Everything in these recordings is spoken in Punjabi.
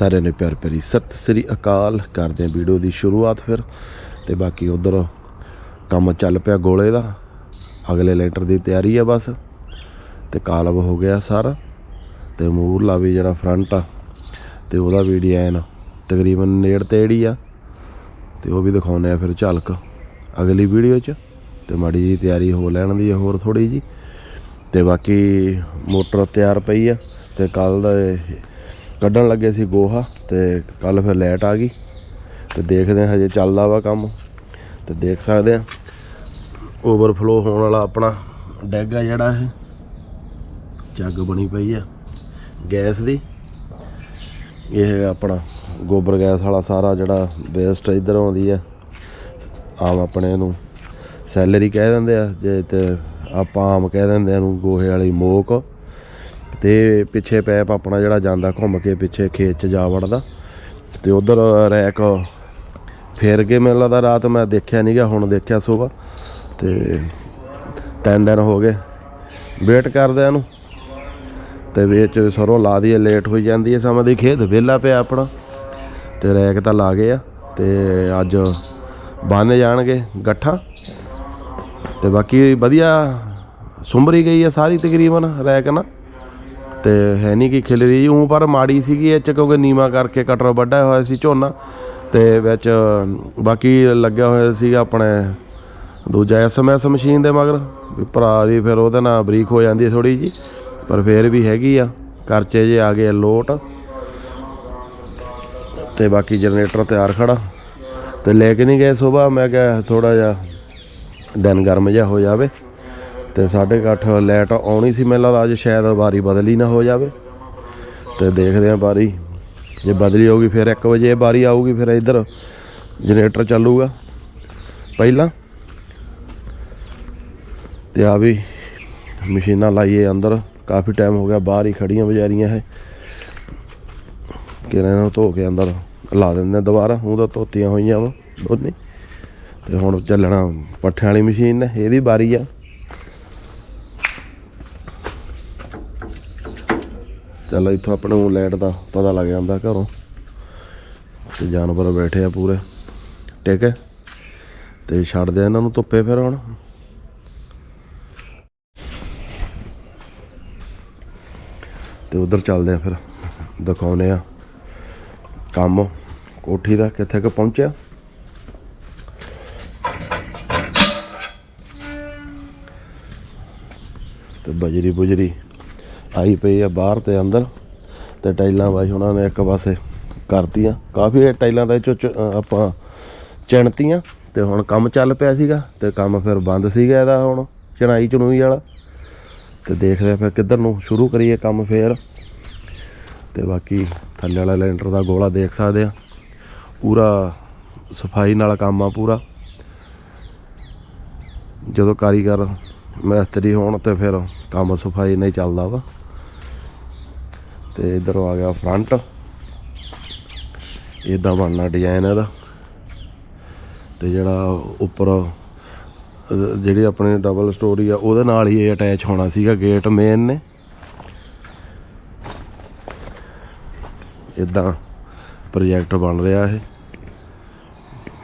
ਸਾਰਿਆਂ ਨੇ ਪਿਆਰ ਭਰੀ ਸਤਿ ਸ੍ਰੀ ਅਕਾਲ। ਕਰਦੇ ਹਾਂ ਵੀਡੀਓ ਦੀ ਸ਼ੁਰੂਆਤ ਫਿਰ। ਤੇ ਬਾਕੀ ਉਧਰ ਕੰਮ ਚੱਲ ਪਿਆ ਗੋਲੇ ਦਾ। ਅਗਲੇ ਲੈਂਟਰ ਦੀ ਤਿਆਰੀ ਆ ਬਸ। ਤੇ ਕਾਲਬ ਹੋ ਗਿਆ ਸਾਰਾ। ਤੇ ਮੂਰਲਾ ਵੀ ਜਿਹੜਾ ਫਰੰਟ ਆ, ਤੇ ਉਹਦਾ ਵੀ ਡਿਜ਼ਾਈਨ ਤਕਰੀਬਨ ਨੇੜ ਤੇ ਆ। ਤੇ ਉਹ ਵੀ ਦਿਖਾਉਂਦੇ ਆ ਫਿਰ ਝਲਕ। ਅਗਲੀ ਵੀਡੀਓ 'ਚ। ਤੇ ਮਾੜੀ ਜੀ ਤਿਆਰੀ ਹੋ ਲੈਣ ਦੀ ਆ ਹੋਰ ਥੋੜੀ ਜੀ ਤੇ ਬਾਕੀ ਮੋਟਰ ਤਿਆਰ ਪਈ ਆ। ਤੇ ਕੱਲ ਦਾ ਕੱਢਣ ਲੱਗੇ ਸੀ ਗੋਹਾ ਤੇ ਕੱਲ ਫਿਰ ਲੈਟ ਆ ਗਈ ਤੇ ਦੇਖਦੇ ਹਾਂ ਹਜੇ ਚੱਲਦਾ ਵਾ ਕੰਮ ਤੇ ਦੇਖ ਸਕਦੇ ਆ ਓਵਰਫਲੋ ਹੋਣ ਵਾਲਾ ਆਪਣਾ ਡੈਗ ਆ ਜਿਹੜਾ ਇਹ। ਜੱਗ ਬਣੀ ਪਈ ਆ ਗੈਸ ਦੀ। ਇਹ ਆਪਣਾ ਗੋਬਰ ਗੈਸ ਵਾਲਾ ਸਾਰਾ ਜਿਹੜਾ ਵੇਸਟ ਇਧਰ ਆਉਂਦੀ ਆ, ਆਮ ਆਪਣੇ ਨੂੰ ਸੈਲਰੀ ਕਹਿ ਦਿੰਦੇ ਆ, ਜੇ ਤੇ ਆਪਾਂ ਆਮ ਕਹਿ ਦਿੰਦੇ ਆ ਨੂੰ ਗੋਹੇ ਵਾਲੀ ਮੋਕ। ਤੇ ਪਿੱਛੇ ਪੈਪ ਆਪਣਾ ਜਿਹੜਾ ਜਾਂਦਾ ਘੁੰਮ ਕੇ ਪਿੱਛੇ ਖੇਤ ਚ ਜਾ ਵੜਦਾ। ਤੇ ਉਧਰ ਰੈਕ ਫੇਰ ਕੇ ਮੈਨੂੰ ਲੱਗਦਾ ਰਾਤ ਮੈਂ ਦੇਖਿਆ ਨਹੀਂਗਾ ਹੁਣ ਦੇਖਿਆ ਸਵੇਰ। ਤੇ ਤਿੰਨ ਦਿਨ ਹੋ ਗਏ, ਵੇਟ ਕਰਦੇ ਇਹਨੂੰ ਤੇ ਵਿੱਚ ਸਰੋਂ ਲਾ ਦਈਏ ਲੇਟ ਹੋਈ ਜਾਂਦੀ ਹੈ ਸਮਾਂ ਦੀ, ਖੇਤ ਵਿਹਲਾ ਪਿਆ ਆਪਣਾ। ਤੇ ਰੈਕ ਤਾਂ ਲਾ ਗਏ ਆ, ਤੇ ਅੱਜ ਬੰਨ ਜਾਣਗੇ ਗੱਠਾਂ। ਤੇ ਬਾਕੀ ਵਧੀਆ ਸੁੰਬਰੀ ਗਈ ਆ ਸਾਰੀ ਤਕਰੀਬਨ ਰੈਕ ਨਾ ਤੇ ਹੈ ਨਹੀਂ ਕਿ ਖਿਲ ਰਹੀ ਉਹ ਪਰ ਮਾੜੀ ਸੀਗੀ ਇਹ ਚ, ਕਿਉਂਕਿ ਨੀਵਾ ਕਰਕੇ ਕਟਰ ਵੱਡਾ ਹੋਇਆ ਸੀ ਝੋਨਾ, ਤੇ ਵਿੱਚ ਬਾਕੀ ਲੱਗਿਆ ਹੋਇਆ ਸੀ ਆਪਣੇ ਦੂਜਾ ਐਸਐਮਐਸ ਮਸ਼ੀਨ ਦੇ ਮਗਰ, ਵੀ ਭਰਾ ਦੀ ਫਿਰ ਉਹਦੇ ਨਾਲ ਬਰੀਕ ਹੋ ਜਾਂਦੀ ਥੋੜੀ ਜੀ, ਪਰ ਫਿਰ ਵੀ ਹੈਗੀ ਆ, ਕਰਚੇ ਜੇ ਆ ਗਏ ਲੋਟ। ਤੇ ਬਾਕੀ ਜਨਰੇਟਰ ਤਿਆਰ ਖੜਾ, ਤੇ ਲੈ ਕੇ ਨਹੀਂ ਗਏ ਸਵੇਰ, ਮੈਂ ਕਿਹਾ ਥੋੜਾ ਜਿਹਾ ਦਿਨ ਗਰਮ ਜਿਹਾ ਹੋ ਜਾਵੇ। ਤੇ 8:30 ਲਾਈਟ ਆਉਣੀ ਸੀ ਮੈਨੂੰ ਲੱਗਦਾ ਅੱਜ ਸ਼ਾਇਦ ਵਾਰੀ ਬਦਲੀ ਨਾ ਹੋ ਜਾਵੇ। ਤੇ ਦੇਖਦੇ ਆਂ ਵਾਰੀ। ਜੇ ਬਦਲੀ ਹੋਊਗੀ ਫਿਰ 1 ਵਜੇ ਵਾਰੀ ਆਊਗੀ, ਫਿਰ ਇੱਧਰ ਜਨਰੇਟਰ ਚੱਲੂਗਾ। ਪਹਿਲਾਂ ਤੇ ਆ ਵੀ ਮਸ਼ੀਨਾਂ ਲਾਈਏ ਅੰਦਰ। ਕਾਫੀ ਟਾਈਮ ਹੋ ਗਿਆ, ਬਾਹਰ ਹੀ ਖੜੀਆਂ ਵਿਚਾਰੀਆਂ ਇਹ। ਕਿਹਨਾਂ ਨੂੰ ਧੋ ਕੇ ਅੰਦਰ ਲਾ ਦਿੰਦੇ ਦੁਬਾਰਾ ਹੁਣ ਤਾਂ ਧੋਤੀਆਂ ਹੋਈਆਂ ਵਾ, ਦੋਨੇ। ਤੇ ਹੁਣ ਚੱਲਣਾ ਪੱਠਿਆਂ ਵਾਲੀ ਮਸ਼ੀਨ ਨੇ, ਇਹਦੀ ਵਾਰੀ ਆ। ਚੱਲ ਇੱਥੋਂ ਆਪਣੇ ਨੂੰ ਲਾਈਟ ਦਾ ਪਤਾ ਲੱਗ ਜਾਂਦਾ ਘਰੋਂ। ਤੇ ਜਾਨਵਰ ਬੈਠੇ ਆ ਪੂਰੇ। ਠੀਕ ਹੈ? ਤੇ ਛੱਡਦੇ ਆ ਇਹਨਾਂ ਨੂੰ ਧੁੱਪੇ ਫਿਰ ਹੁਣ। ਤੇ ਉਧਰ ਚੱਲਦੇ ਆ ਫਿਰ। ਦਿਖਾਉਨੇ ਆ ਕੰਮ। ਕੋਠੀ ਦਾ ਕਿੱਥੇ ਕੁ ਪਹੁੰਚਿਆ? ਤੇ ਬਜਰੀ ਬੁਜਰੀ। ਆਈ ਪਈ ਆ ਬਾਹਰ ਤੇ ਅੰਦਰ ਤੇ ਟਾਈਲਾਂ ਬਾਈ ਉਹਨਾਂ ਨੇ ਇੱਕ ਪਾਸੇ ਕਰਤੀਆਂ। ਕਾਫੀ ਟਾਈਲਾਂ ਦਾ ਇਹ ਚ- ਆਪਾਂ ਚਿਣਤੀਆਂ ਤੇ ਹੁਣ ਕੰਮ ਚੱਲ ਪਿਆ ਸੀਗਾ ਤੇ ਕੰਮ ਫਿਰ ਬੰਦ ਸੀਗਾ ਇਹਦਾ ਹੁਣ, ਚਣਾਈ ਚਣੂਈ ਵਾਲਾ। ਤੇ ਦੇਖਦੇ ਆ ਫਿਰ ਕਿੱਧਰ ਨੂੰ ਸ਼ੁਰੂ ਕਰੀਏ ਕੰਮ ਫੇਰ। ਤੇ ਬਾਕੀ ਥੱਲੇ ਵਾਲਾ ਲੈਂਟਰ ਦਾ ਗੋਲਾ ਦੇਖ ਸਕਦੇ ਆ। ਪੂਰਾ ਸਫ਼ਾਈ ਨਾਲ ਕੰਮ ਆ ਪੂਰਾ। ਜਦੋਂ ਕਾਰੀਗਰ ਮਿਸਤਰੀ ਹੋਣ ਤੇ ਫਿਰ ਕੰਮ ਸਫ਼ਾਈ ਨਹੀਂ ਚੱਲਦਾ ਵਾ। ਤੇ ਇਧਰੋਂ ਆ ਗਿਆ ਫਰੰਟ ਇਦਾਂ ਬਣਨਾ ਡਿਜ਼ਾਈਨ ਇਹਦਾ। ਤੇ ਜਿਹੜਾ ਉੱਪਰ, ਜਿਹੜੀ ਆਪਣੀ ਡਬਲ ਸਟੋਰੀ ਆ, ਉਹਦੇ ਨਾਲ ਹੀ ਇਹ ਅਟੈਚ ਹੋਣਾ ਸੀਗਾ ਗੇਟ ਮੇਨ ਨੇ। ਇਦਾਂ ਪ੍ਰੋਜੈਕਟ ਬਣ ਰਿਹਾ ਇਹ।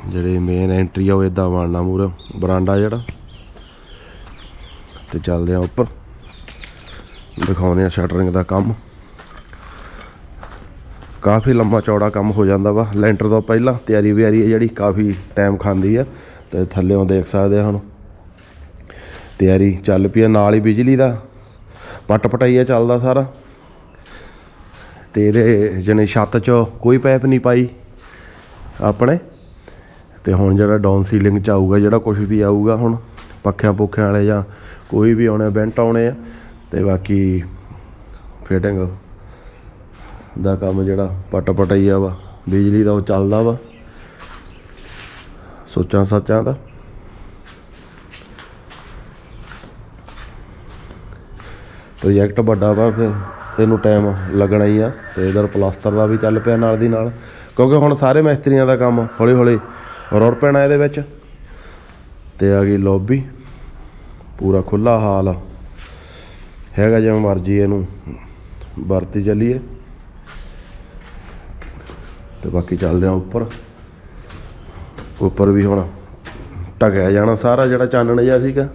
ਜਿਹੜੇ ਮੇਨ ਐਂਟਰੀ ਆ, ਉਹ ਇਦਾਂ ਬਣਨਾ ਮੂਰੇ ਬਰਾਂਡਾ ਜਿਹੜਾ। ਤੇ ਚੱਲਦੇ ਆ ਉੱਪਰ। ਦਿਖਾਉਂਦੇ ਆ ਸ਼ਟਰਿੰਗ ਦਾ ਕੰਮ। ਕਾਫੀ ਲੰਮਾ ਚੌੜਾ ਕੰਮ ਹੋ ਜਾਂਦਾ ਵਾ। ਲੈਂਟਰ ਤੋਂ ਪਹਿਲਾਂ ਤਿਆਰੀ ਵਿਆਰੀ ਹੈ ਜਿਹੜੀ ਕਾਫੀ ਟਾਈਮ ਖਾਂਦੀ ਆ। ਤੇ ਥੱਲੇੋਂ ਦੇਖ ਸਕਦੇ ਆ ਹੁਣ। ਤਿਆਰੀ ਚੱਲ ਪਈ ਆ ਨਾਲ ਹੀ ਬਿਜਲੀ ਦਾ। ਪੱਟ ਪਟਾਈਆ ਚੱਲਦਾ ਸਾਰਾ। ਤੇ ਇਹਦੇ ਜਣੇ ਛੱਤ 'ਚ ਕੋਈ ਪਾਈਪ ਨਹੀਂ ਪਾਈ ਆਪਣੇ। ਤੇ ਹੁਣ ਜਿਹੜਾ ਡਾਊਨ ਸੀਲਿੰਗ 'ਚ ਆਊਗਾ, ਜਿਹੜਾ ਕੁਝ ਵੀ ਆਊਗਾ ਹੁਣ, ਪੱਖਿਆਂ ਪੁੱਖਿਆਂ ਵਾਲੇ ਜਾਂ ਕੋਈ ਵੀ ਆਉਣੇ ਵੈਂਟ ਆਉਣੇ ਆ। ਤੇ ਬਾਕੀ ਫਿਟਿੰਗ ਦਾ ਕੰਮ ਜਿਹੜਾ ਪੱਟ ਪਟਾਈਆ ਵਾ, ਬਿਜਲੀ ਦਾ ਉਹ ਚੱਲਦਾ ਵਾ। ਸੋਚਾਂ ਸੱਚਾਂ ਦਾ ਪ੍ਰੋਜੈਕਟ ਵੱਡਾ ਵਾ, ਫਿਰ ਇਹਨੂੰ ਟਾਈਮ ਲੱਗਣਾ ਹੀ ਆ ਤੇ ਇਧਰ ਪਲਾਸਟਰ ਦਾ ਵੀ ਚੱਲ ਪਿਆ ਨਾਲ ਦੀ ਨਾਲ। ਕਿਉਂਕਿ ਹੁਣ ਸਾਰੇ ਮਿਸਤਰੀਆਂ ਦਾ ਕੰਮ ਹੌਲੀ ਹੌਲੀ ਰੁੜ ਪੈਣਾ ਇਹਦੇ ਵਿੱਚ। ਤੇ ਆ ਗਈ ਲੌਬੀ ਪੂਰਾ ਖੁੱਲਾ ਹਾਲ ਹੈਗਾ ਜਿਵੇਂ ਮਰਜ਼ੀ ਇਹਨੂੰ ਵਰਤੀ ਚੱਲੀਏ। ਤੇ ਬਾਕੀ ਚੱਲਦੇ ਆ ਉੱਪਰ। ਉੱਪਰ ਵੀ ਹੁਣ ਢਕਿਆ ਜਾਣਾ ਸਾਰਾ ਜਿਹੜਾ ਚਾਨਣ ਜਿਹਾ ਸੀਗਾ।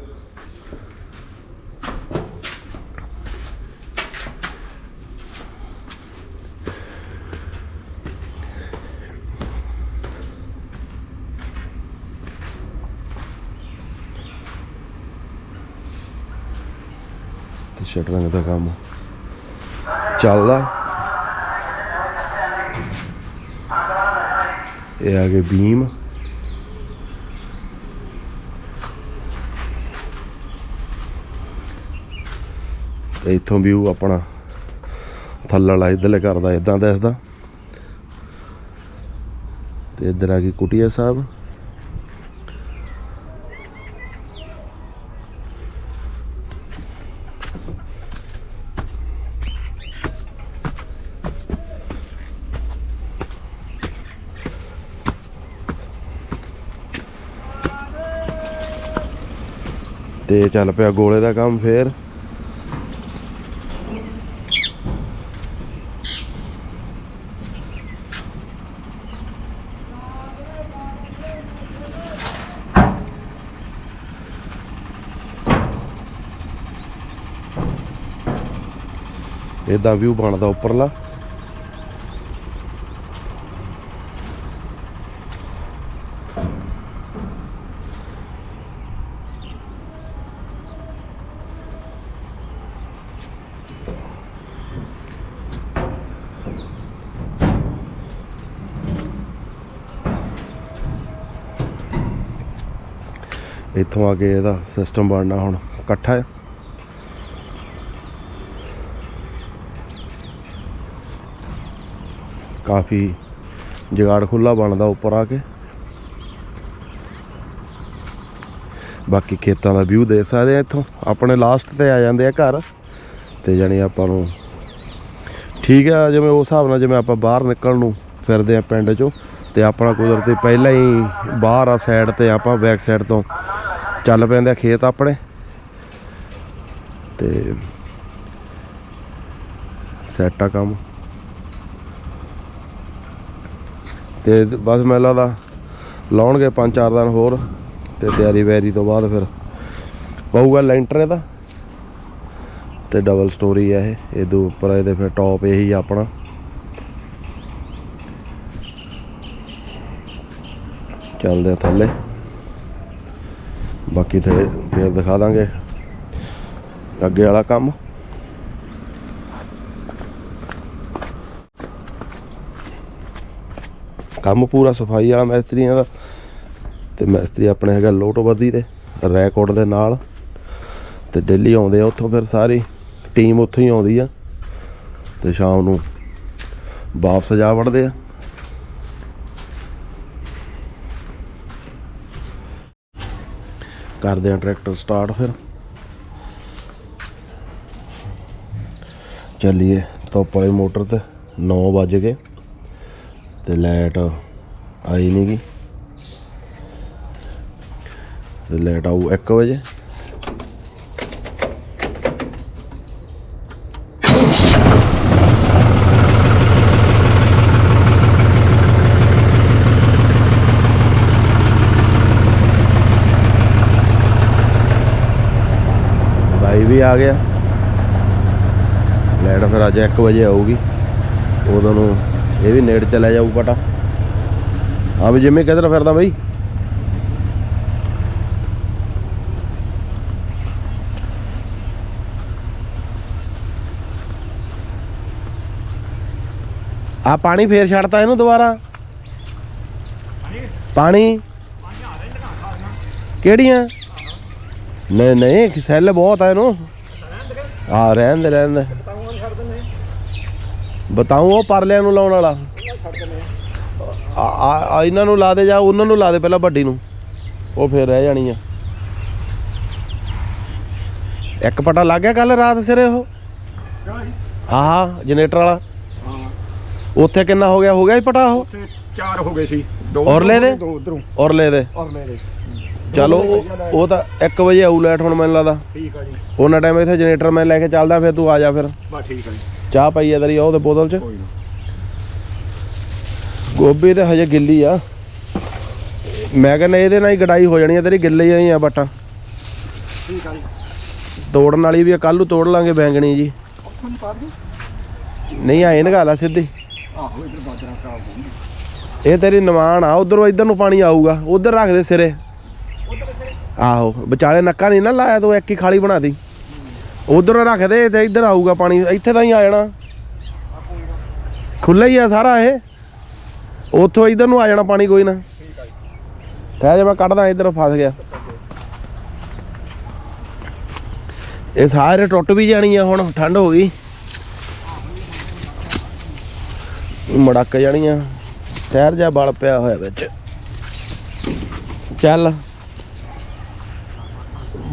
ਤੇ ਸ਼ਟਰਿੰਗ ਦਾ ਕੰਮ ਚੱਲਦਾ। ਇਹ ਆ ਗਏ ਬੀਮ ਤੇ ਇੱਥੋਂ ਵਿਊ ਆਪਣਾ ਥੱਲੇ ਵਾਲਾ ਇਧਰਲੇ ਘਰ ਦਾ ਇਦਾਂ ਦਿਸਦਾ ਤੇ ਇੱਧਰ ਆ ਗਈ ਕੁਟੀਆ ਸਾਹਿਬ। ਤੇ ਚੱਲ ਪਿਆ ਗੋਲੇ ਦਾ ਕੰਮ ਫੇਰ। ਇਦਾਂ ਵਿਊ ਬਣਦਾ ਉੱਪਰਲਾ। ਇੱਥੋਂ ਆ ਕੇ ਇਹਦਾ ਸਿਸਟਮ ਬਣਨਾ ਹੁਣ ਇਕੱਠਾ ਹੈ ਕਾਫੀ ਜਗਾੜ ਖੁੱਲਾ ਬਣਦਾ ਉੱਪਰ ਆ ਕੇ। ਬਾਕੀ ਖੇਤਾਂ ਦਾ ਵਿਊ ਦੇਖ ਸਕਦੇ ਆ ਇੱਥੋਂ। ਆਪਣੇ ਲਾਸਟ ਤੇ ਆ ਜਾਂਦੇ ਆ ਘਰ। ਤੇ ਜਾਣੀ ਆਪਾਂ ਨੂੰ ਠੀਕ ਆ, ਜਿਵੇਂ ਉਸ ਹਿਸਾਬ ਨਾਲ ਜਿਵੇਂ ਆਪਾਂ ਬਾਹਰ ਨਿਕਲਣ ਨੂੰ ਫਿਰਦੇ ਆ ਪਿੰਡ ਚੋਂ, ਤੇ ਆਪਣਾ ਕੁਦਰਤੀ ਪਹਿਲਾਂ ਹੀ ਬਾਹਰ ਆ ਸਾਈਡ ਤੇ, ਆਪਾਂ ਬੈਕ ਸਾਈਡ ਤੋਂ ਚੱਲ ਪੈਂਦੇ ਆ ਖੇਤ ਆਪਣੇ। ਤੇ ਸੈਟ ਆ ਕੰਮ। ਤੇ ਬਸ ਮੈਨੂੰ ਦਾ ਲਾਉਣਗੇ ਪੰਜ ਚਾਰ ਦਿਨ ਹੋਰ, ਤੇ ਤਿਆਰੀ ਵੈਰੀ ਤੋਂ ਬਾਅਦ ਫਿਰ ਪਊਗਾ ਲੈਂਟਰ ਇਹਦਾ। ਤੇ ਡਬਲ ਸਟੋਰੀ ਆ ਇਹ ਇਹਦੇ ਉੱਪਰ ਇਹਦੇ ਫਿਰ ਟੌਪ ਇਹੀ ਆ ਆਪਣਾ। ਚੱਲਦੇ ਆ ਥੱਲੇ। ਬਾਕੀ ਤੇ ਫੇਰ ਦਿਖਾ ਦਾਂਗੇ। ਅੱਗੇ ਵਾਲਾ ਕੰਮ। ਕੰਮ ਪੂਰਾ ਸਫ਼ਾਈ ਵਾਲਾ ਮਿਸਤਰੀਆਂ ਦਾ ਤੇ ਮਿਸਤਰੀ ਆਪਣੇ ਹੈਗਾ ਲੋਟੋਬੱਦੀ ਦੇ, ਰੈਕੋਰਡ ਦੇ ਨਾਲ। ਤੇ ਡੇਲੀ ਆਉਂਦੇ ਆ ਉੱਥੋਂ ਫਿਰ ਸਾਰੀ ਟੀਮ ਉੱਥੋਂ ਹੀ ਆਉਂਦੀ ਆ। ਤੇ ਸ਼ਾਮ ਨੂੰ ਵਾਪਸ ਜਾ ਵੜਦੇ ਆ। ਕਰਦੇ ਆ ਟਰੈਕਟਰ ਸਟਾਰਟ ਫਿਰ। ਚੱਲੀਏ ਧੁੱਪ ਵਾਲੀ ਮੋਟਰ ਤੇ 9 ਵਜ ਗਏ ਤੇ ਲਾਈਟ ਆਈ ਨਹੀਂ ਗੀ ਤੇ ਲਾਈਟ ਆਊ 1 ਵਜੇ। ਵੀ ਆ ਗਿਆ। ਲਾਈਟ ਫਿਰ ਅੱਜ 1 ਵਜੇ ਆਊਗੀ। ਉਦੋਂ ਨੂੰ ਇਹ ਵੀ ਨੇੜ ਚਲਾ ਜਾਊ ਪਟਾ। ਆ ਵੀ ਜਿਵੇਂ ਕਿਧਰ ਫਿਰਦਾ ਬਈ? ਆ ਪਾਣੀ ਫੇਰ ਛੱਡਤਾ ਇਹਨੂੰ ਦੁਬਾਰਾ? ਪਾਣੀ? ਕਿਹੜੀਆਂ? ਨਹੀਂ ਨਹੀਂ ਸੈੱਲ ਬਹੁਤ ਆ ਇਹਨੂੰ। ਆ ਰਹਿਣ ਦੇ ਰਹਿਣ ਦੇ। ਬਤਾਉ ਉਹ ਪਰਲਿਆਂ ਨੂੰ ਲਾਉਣ ਵਾਲਾ। ਆ ਇਹਨਾਂ ਨੂੰ ਲਾ ਦੇ ਜਾਂ ਉਹਨਾਂ ਨੂੰ ਲਾ ਦੇ ਪਹਿਲਾਂ ਵੱਡੀ ਨੂੰ। ਉਹ ਫੇਰ ਰਹਿ ਜਾਣੀ ਆ। ਇੱਕ ਪਟਾ ਲੱਗ ਗਿਆ ਕੱਲ ਰਾਤ ਸਿਰੇ ਉਹ। ਆਹ ਜਨਰੇਟਰ ਵਾਲਾ। ਹਾਂ ਉੱਥੇ ਕਿੰਨਾ ਹੋ ਗਿਆ? ਹੋ ਗਿਆ ਹੀ ਪਟਾ ਉਹ? ਉੱਥੇ ਚਾਰ ਹੋ ਗਏ ਸੀ। ਦੋ ਔਰਲੇ ਦੇ? ਦੋ ਉਧਰੋਂ। ਔਰਲੇ ਦੇ। ਔਰਲੇ ਦੇ। ਚਲੋ ਉਹ- ਉਹ ਤਾਂ 1 ਵਜੇ ਆਊ ਲਾਈਟ ਹੁਣ ਮੈਨੂੰ ਲੱਗਦਾ। ਠੀਕ ਆ ਜੀ। ਉਹਨਾਂ ਟਾਈਮ ਇੱਥੇ ਜਨਰੇਟਰ ਮੈਂ ਲੈ ਕੇ ਚੱਲਦਾ ਫਿਰ ਤੂੰ ਆ ਜਾ ਫਿਰ। ਬਸ ਠੀਕ ਆ ਜੀ। ਚਾਹ ਪਈ ਆ ਤੇਰੀ ਉਹਦੇ ਬੋਤਲ 'ਚ। ਕੋਈ ਨਾ। ਗੋਭੀ ਤੇ ਹਜੇ ਗਿੱਲੀ ਆ। ਮੈਂ ਕਹਿੰਦਾ ਇਹਦੇ ਨਾਲ ਹੀ ਗਡਾਈ ਹੋ ਜਾਣੀ ਆ ਤੇਰੀ ਗਿੱਲੇ ਹੀ ਆ ਬਟਾ ਠੀਕ ਆ ਜੀ। ਤੋੜਨ ਵਾਲੀ ਵੀ ਆ ਕੱਲ ਨੂੰ ਤੋੜ ਲਾਂਗੇ ਬੈਂਗਣੀ ਜੀ। ਉੱਥੋਂ ਨਹੀਂ ਪਾ ਦਈਏ ਨਹੀਂ ਆਏ ਨਗਾ ਲਾ ਸਿੱਧੀ। ਆਹੋ ਇਧਰ ਬਾਜਰਾ ਖਰਾਬ ਹੋ ਗਈ ਇਹ ਤੇਰੀ ਨਿਵਾਨ ਆ ਉਧਰੋਂ ਇਧਰ ਨੂੰ ਪਾਣੀ ਆਊਗਾ ਉਧਰ ਰੱਖ ਦੇ ਸਿਰੇ। ਆਹੋ, ਵਿਚਾਲੇ ਨੱਕਾ ਨਹੀਂ ਨਾ ਲਾਇਆ, ਤੂੰ ਇੱਕ ਹੀ ਖਾਲੀ ਬਣਾ ਦੀ ਉਧਰੋਂ ਰੱਖ ਦੇ ਤੇ ਇੱਧਰ ਆਊਗਾ ਪਾਣੀ, ਇੱਥੇ ਤਾਂ ਹੀ ਆ ਜਾਣਾ। ਖੁੱਲਾ ਹੀ ਆ ਸਾਰਾ ਇਹ। ਉੱਥੋਂ ਇਧਰ ਨੂੰ ਆ ਜਾਣਾ ਪਾਣੀ ਕੋਈ ਨਾ। ਠਹਿ ਜਾ ਮੈਂ ਕੱਢਦਾ, ਇਧਰ ਫਸ ਗਿਆ। ਇਹ ਸਾਰੇ ਟੁੱਟ ਵੀ ਜਾਣੀ ਆ ਹੁਣ, ਠੰਡ ਹੋ ਗਈ। ਮੜਕ ਜਾਣੀਆਂ ਠਹਿਰ ਜਾ ਬਲ ਪਿਆ ਹੋਇਆ ਵਿੱਚ। ਚੱਲ।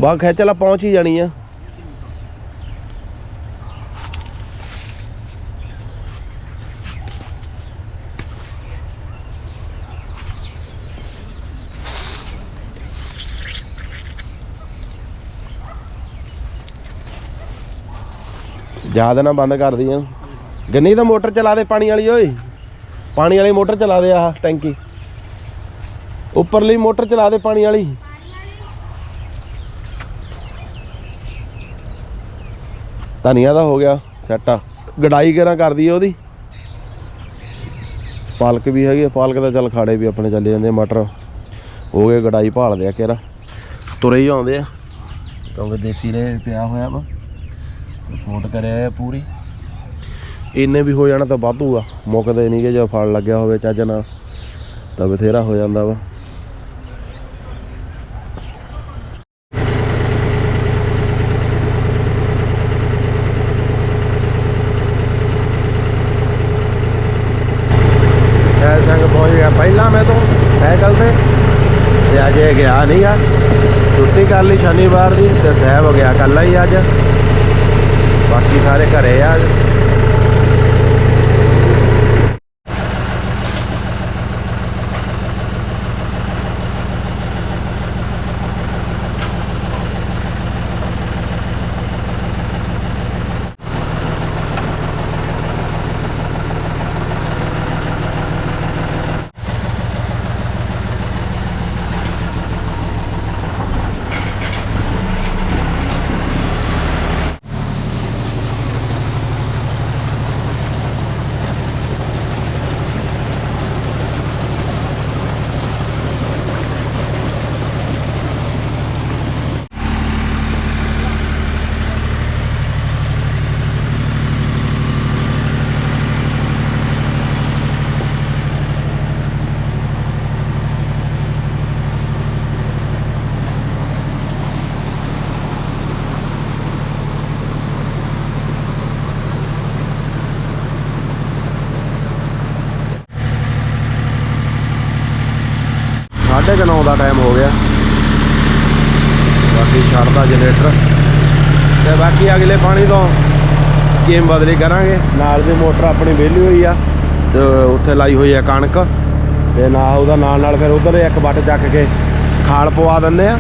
ਬਾ ਖਿੱਚ ਲਾ ਪਹੁੰਚ ਹੀ ਜਾਣੀ ਆ। ਜ਼ਿਆਦਾ ਨਾ ਬੰਦ ਕਰ ਦੀਆਂ ਗੰਨੀ ਦਾ ਮੋਟਰ ਚਲਾ ਦੇ ਪਾਣੀ ਵਾਲੀ, ਓਏ। ਪਾਣੀ ਵਾਲੀ ਮੋਟਰ ਚਲਾ ਦੇ ਆਹ ਟੈਂਕੀ। ਉੱਪਰਲੀ ਮੋਟਰ ਚਲਾ ਦੇ ਪਾਣੀ ਵਾਲੀ। ਧਨੀਆ ਦਾ ਹੋ ਗਿਆ ਸੈੱਟ ਆ। ਗਡਾਈ ਕਿਹੜਾ ਕਰਦੀ ਆ ਉਹਦੀ? ਪਾਲਕ ਵੀ ਹੈਗੀ ਆ, ਪਾਲਕ ਦਾ ਚੱਲ ਖਾੜੇ ਵੀ ਆਪਣੇ ਚੱਲੇ ਜਾਂਦੇ ਮਟਰ। ਹੋ ਗਏ ਗਡਾਈ ਭਾਲਦੇ ਆ ਕਿਹੜਾ। ਤੁਰੇ ਹੀ ਆਉਂਦੇ ਆ ਕਿਉਂਕਿ ਦੇਸੀ ਰੇ ਪਿਆ ਹੋਇਆ ਵਾ। ਰਿਪੋਰਟ ਕਰਿਆ ਆ ਪੂਰੀ। ਇੰਨੇ ਵੀ ਹੋ ਜਾਣਾ ਤਾਂ ਵਾਧੂ ਆ। ਮੁੱਕਦੇ ਨਹੀਂ ਕਿ ਜੇ ਫਲ ਲੱਗਿਆ ਹੋਵੇ ਚੱਜ ਨਾਲ ਤਾਂ ਬਥੇਰਾ ਹੋ ਜਾਂਦਾ ਵਾ ਸਹਿ ਸੰਗ ਪਹੁੰਚ ਗਿਆ ਪਹਿਲਾਂ ਮੈਂ ਤੋਂ ਸਾਈਕਲ ਤੇ ਤੇ ਅੱਜ ਇਹ ਗਿਆ ਨਹੀਂ ਆ ਛੁੱਟੀ ਕਰ ਲਈ ਸ਼ਨੀਵਾਰ ਦੀ ਤੇ ਸਹਿਬ ਹੋ ਗਿਆ ਕੱਲਾ ਹੀ ਅੱਜ। ਬਾਕੀ ਸਾਰੇ ਘਰੇ ਆ। ਅੱਜ ਸਾਢੇ ਕੁ ਨੌ ਦਾ ਟਾਈਮ ਹੋ ਗਿਆ। ਬਾਕੀ ਛੱਡਦਾ ਜਨਰੇਟਰ ਤੇ ਬਾਕੀ ਅਗਲੇ ਪਾਣੀ ਤੋਂ ਸਕੀਮ ਬਦਲੀ ਕਰਾਂਗੇ। ਨਾਲ ਦੀ ਮੋਟਰ ਆਪਣੀ ਵਿਹਲੀ ਹੋਈ ਆ, ਤੇ ਉੱਥੇ ਲਾਈ ਹੋਈ ਆ ਕਣਕ। ਤੇ ਨਾਲ ਉਹਦਾ ਨਾਲ ਨਾਲ ਫਿਰ ਉਧਰ ਇੱਕ ਵੱਟ ਚੱਕ ਕੇ ਖਾਲ ਪਵਾ ਦਿੰਦੇ ਆ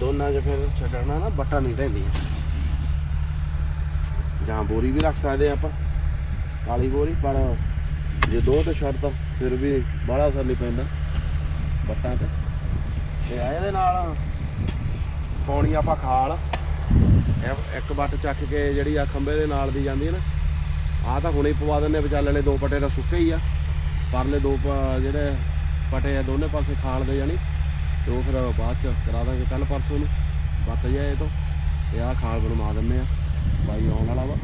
ਦੋਨਾਂ 'ਚ ਫਿਰ ਛੱਡਣਾ ਨਾ, ਬੱਟਾ ਨਹੀਂ ਰਹਿੰਦੀ ਜਾਂ ਬੋਰੀ ਵੀ ਰੱਖ ਸਕਦੇ ਆਪਾਂ, ਕਾਲੀ ਬੋਰੀ, ਪਰ ਜੇ ਦੋ ਤੇ ਛੱਡਦਾ ਫਿਰ ਵੀ ਬੜਾ ਅਸਰ ਨਹੀਂ ਪੈਂਦਾ ਬੱਟਾਂ ਤੇ। ਤੇ ਇਹਦੇ ਨਾਲ ਪਾਉਣੀ ਆਪਾਂ ਖਾਲ। ਇੱਕ ਬੱਟ ਚੱਕ ਕੇ ਜਿਹੜੀ ਆ ਖੰਬੇ ਦੇ ਨਾਲ ਦੀ ਜਾਂਦੀ ਹੈ ਨਾ ਆ ਤਾਂ ਹੁਣੇ ਪਵਾ ਦਿੰਨੇ ਵਿਚਾਲੇ ਵਾਲੇ ਦੋ ਪੱਟੇ ਤਾਂ ਸੁੱਕੇ ਹੀ ਆ। ਪਰਲੇ ਦੋ ਪ- ਜਿਹੜੇ ਪੱਟੇ ਆ, ਦੋਨੇ ਪਾਸੇ ਖਾਲ ਦੇ ਜਾਣੀ। ਤੇ ਉਹ ਫਿਰ ਬਾਅਦ ਚ ਕਰਾ ਦਾਂਗੇ ਕੱਲ ਪਰਸੋਂ ਨੂੰ। ਬੱਤ ਇਹ ਤੋਂ। ਤੇ ਆਹ ਖਾਲ ਬਣਵਾ ਦਿੰਨੇ ਆ। ਬਾਈ ਆਉਣ ਵਾਲਾ ਵਾ।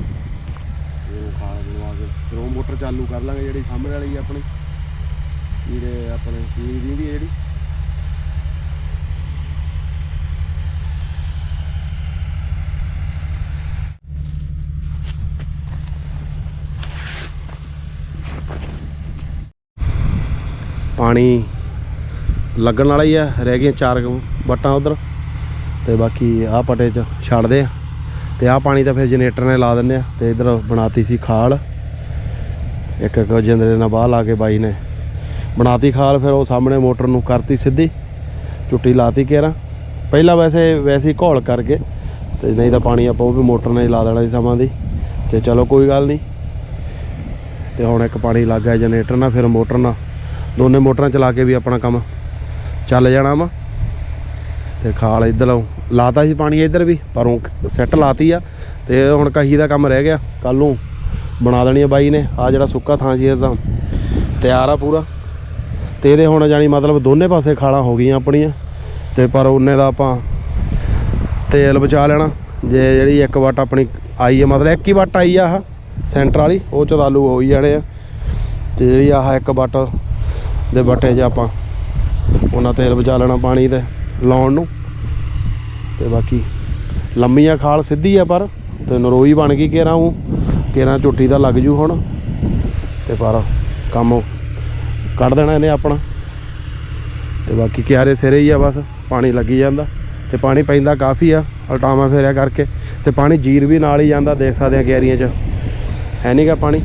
ਇਹ ਖਾਲ ਬਣਵਾ ਕੇ ਫਿਰ ਉਹ ਮੋਟਰ ਚਾਲੂ ਕਰ ਲਾਂਗੇ ਜਿਹੜੀ ਸਾਹਮਣੇ ਵਾਲੀ ਆਪਣੀ। ਜਿਹੜੇ ਆਪਣੇ ਪੀਣੀ ਦੀ ਦੀ ਜਿਹੜੀ। ਪਾਣੀ ਲੱਗਣ ਵਾਲਾ ਹੀ ਆ। ਰਹਿ ਗਈਆਂ ਚਾਰ ਬੱਟਾਂ ਉਧਰ। ਤੇ ਬਾਕੀ ਆਹ ਪਟੇ 'ਚ ਛੱਡਦੇ ਆ। ਤੇ ਆਹ ਪਾਣੀ ਤਾਂ ਫਿਰ ਜਨਰੇਟਰ ਨੇ ਲਾ ਦਿੰਦੇ ਆ ਤੇ ਇਧਰ ਬਣਾਤੀ ਸੀ ਖਾਲ। ਇੱਕ ਇੱਕ ਜਿੰਦਰੇ ਨਾਲ ਬਾਹ ਲਾ ਕੇ ਬਾਈ ਨੇ ਬਣਾਤੀ ਖਾਲ, ਫਿਰ ਉਹ ਸਾਹਮਣੇ ਮੋਟਰ ਨੂੰ ਕਰਤੀ ਸਿੱਧੀ ਚੁੱਟੀ ਲਾਤੀ ਕੇਰਾ। ਪਹਿਲਾਂ ਵੈਸੇ ਵੈਸੇ ਘੋਲ ਕਰਕੇ ਤੇ ਨਹੀਂ ਤਾਂ ਪਾਣੀ ਆਪਾਂ ਉਹ ਵੀ ਮੋਟਰ ਨਾਲ ਹੀ ਲਾ ਦੇਣਾ ਸੀ ਸਮਾਂ ਦੀ। ਤੇ ਚਲੋ ਕੋਈ ਗੱਲ ਨਹੀਂ। ਤੇ ਹੁਣ ਇੱਕ ਪਾਣੀ ਲੱਗ ਗਿਆ ਜਨਰੇਟਰ ਨਾਲ, ਫਿਰ ਮੋਟਰ ਨਾਲ। ਦੋਨੇ ਮੋਟਰਾਂ ਚਲਾ ਕੇ ਵੀ ਆਪਣਾ ਕੰਮ ਚੱਲ ਜਾਣਾ ਵਾ। ਤੇ ਖਾਲ ਇੱਧਰ ਲਾਤਾ ਸੀ ਪਾਣੀ ਇੱਧਰ ਵੀ, ਪਰ ਉਹ ਸੈੱਟ ਲਾਤੀ ਆ ਤੇ ਹੁਣ ਕਹੀ ਦਾ ਕੰਮ ਰਹਿ ਗਿਆ ਕੱਲ ਨੂੰ ਬਣਾ ਦੇਣੀ ਆ ਬਾਈ ਨੇ ਆ ਜਿਹੜਾ ਸੁੱਕਾ ਥਾਂ ਸੀ ਇਹ ਤਾਂ ਤਿਆਰ ਆ ਪੂਰਾ। ਤੇ ਇਹਦੇ ਹੁਣ ਜਾਨੀ ਮਤਲਬ ਦੋਨੇ ਪਾਸੇ ਖਾਲਾਂ ਹੋ ਗਈਆਂ ਆਪਣੀਆਂ, ਤੇ ਪਰ ਉਹਨੇ ਦਾ ਆਪਾਂ ਤੇਲ ਬਚਾ ਲੈਣਾ, ਜੇ ਜਿਹੜੀ ਇੱਕ ਵਾਟ ਆਪਣੀ ਆਈ ਹੈ ਮਤਲਬ ਇੱਕ ਹੀ ਵਾਟ ਆਈ ਆ ਆਹ ਸੈਂਟਰ ਵਾਲੀ, ਉਹ ਚ ਆਲੂ ਹੋ ਹੀ ਜਾਣੇ ਆ। ਤੇ ਜਿਹੜੀ ਆਹ ਇੱਕ ਵਾਟ ਦੇ ਬੱਟੇ 'ਚ ਆਪਾਂ ਉਹਨਾਂ ਤੇਲ ਬਚਾ ਲੈਣਾ ਪਾਣੀ ਤੇ। ਲਾਉਣ ਨੂੰ। ਤੇ ਬਾਕੀ ਲੰਮੀਆਂ ਖਾਲ ਸਿੱਧੀ ਆ ਪਰ ਤੇ ਨਰੋਈ ਬਣ ਗਈ ਕੇਰਾਂ ਉਹ। ਕੇਰਾਂ ਝੁੱਟੀ ਦਾ ਲੱਗ ਜੂ ਹੁਣ। ਤੇ ਪਰ ਕੰਮ ਕੱਢ ਦੇਣਾ ਇਹਨੇ ਆਪਣਾ। ਤੇ ਬਾਕੀ ਕਿਆਰੇ ਸਿਰੇ ਹੀ ਆ ਬਸ, ਪਾਣੀ ਲੱਗੀ ਜਾਂਦਾ। ਤੇ ਪਾਣੀ ਪੈਂਦਾ ਕਾਫੀ ਆ, ਉਲਟਾਵਾਂ ਫੇਰਿਆ ਕਰਕੇ। ਤੇ ਪਾਣੀ ਜੀਰ ਵੀ ਨਾਲ ਹੀ ਜਾਂਦਾ, ਦੇਖ ਸਕਦੇ ਆ ਕਿਆਰੀਆਂ 'ਚ। ਹੈ ਨਹੀਂਗਾ ਪਾਣੀ।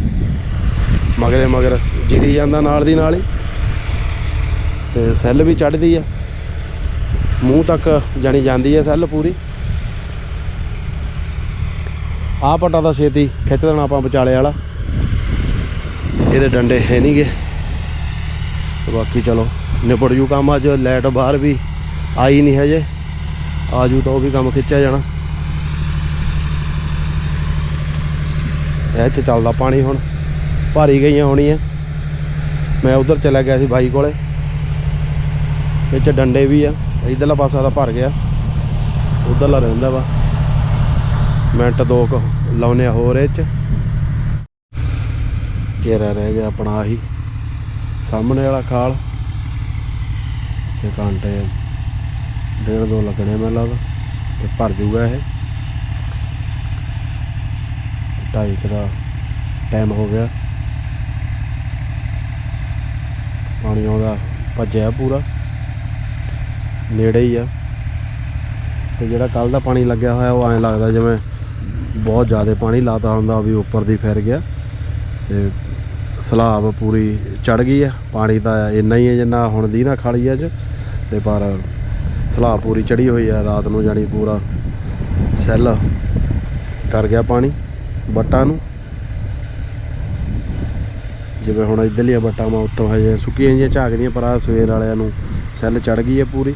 ਮਗਰੇ ਮਗਰ ਜਿਰੀ ਜਾਂਦਾ ਨਾਲ ਦੀ ਨਾਲ ਹੀ। ਤੇ ਸੈੱਲ ਵੀ ਚੜਦੀ ਆ। ਮੂੰਹ ਤੱਕ ਜਾਣੀ ਜਾਂਦੀ ਹੈ ਸੈੱਲ ਪੂਰੀ। ਆਹ ਪਟਾ ਦਾ ਛੇਤੀ ਖਿੱਚ ਦੇਣਾ ਆਪਾਂ ਵਿਚਾਲੇ ਵਾਲਾ। ਇਹਦੇ ਡੰਡੇ ਹੈ ਨਹੀਂਗੇ ਤੇ ਬਾਕੀ ਚਲੋ, ਨਿਬੜ ਜੂ ਕੰਮ ਅੱਜ, ਲਾਈਟ ਬਾਹਰ ਵੀ ਆਈ ਨਹੀਂ ਹਜੇ। ਆ ਜੂ ਤਾਂ ਉਹ ਵੀ ਕੰਮ ਖਿੱਚਿਆ ਜਾਣਾ। ਇਹ 'ਚ ਚੱਲਦਾ ਪਾਣੀ ਹੁਣ, ਭਾਰੀ ਗਈਆਂ ਹੋਣੀਆਂ। ਮੈਂ ਉਧਰ ਚਲਾ ਗਿਆ ਸੀ ਬਾਈ ਕੋਲੇ। ਵਿੱਚ ਡੰਡੇ ਵੀ ਆ। ਇਧਰਲਾ ਪਾਸਾ ਤਾਂ ਭਰ ਗਿਆ। ਉਧਰਲਾ ਰਹਿੰਦਾ ਵਾ। ਮਿੰਟ ਦੋ ਕੁ ਲਾਉਨੇ ਆ ਹੋਰ ਇਹ 'ਚ। ਘੇਰਾ ਰਹਿ ਗਿਆ ਆਪਣਾ ਆਹੀ। ਸਾਹਮਣੇ ਵਾਲਾ ਖਾਲ। ਤੇ ਘੰਟੇ, ਡੇਢ ਦੋ ਲੱਗਣੇ ਮੈਨੂੰ ਲੱਗਦਾ। ਤੇ ਭਰ ਜੂਗਾ ਇਹ। ਤੇ ਢਾਈ ਦਾ ਟਾਈਮ ਹੋ ਗਿਆ। ਪਾਣੀ ਆਉਂਦਾ, ਭੱਜਿਆ ਪੂਰਾ। ਨੇੜੇ ਹੀ ਆ। ਤੇ ਜਿਹੜਾ ਕੱਲ ਦਾ ਪਾਣੀ ਲੱਗਿਆ ਹੋਇਆ, ਉਹ ਐਂ ਲੱਗਦਾ ਜਿਵੇਂ ਬਹੁਤ ਜ਼ਿਆਦਾ ਪਾਣੀ ਲਾਤਾ ਹੁੰਦਾ ਵੀ ਉੱਪਰ ਦੀ ਫਿਰ ਗਿਆ। ਤੇ ਸਲਾਬ ਪੂਰੀ ਚੜ ਗਈ ਆ। ਪਾਣੀ ਤਾਂ ਇੰਨਾ ਹੀ ਹੈ ਜਿੰਨਾ ਹੁਣ ਦੀ ਨਾ ਖਾਲੀ ਆ ਚ ਤੇ ਪਰ ਸਲਾਬ ਪੂਰੀ ਚੜੀ ਹੋਈ ਆ, ਰਾਤ ਨੂੰ ਜਾਣੀ ਪੂਰਾ ਸੈੱਲ ਕਰ ਗਿਆ ਪਾਣੀ ਬੱਟਾਂ ਨੂੰ। ਜਿਵੇਂ ਹੁਣ ਇਧਰਲੀਆਂ ਬੱਟਾਂ ਮਾ ਉੱਤੋਂ ਹਜੇ ਸੁੱਕੀਆਂ ਜਿਹੀਆਂ ਝਾਕਦੀਆਂ, ਪਰ ਆ ਸਵੇਰ ਵਾਲਿਆਂ ਨੂੰ ਸੈੱਲ ਚੜ ਗਈ ਹੈ ਪੂਰੀ।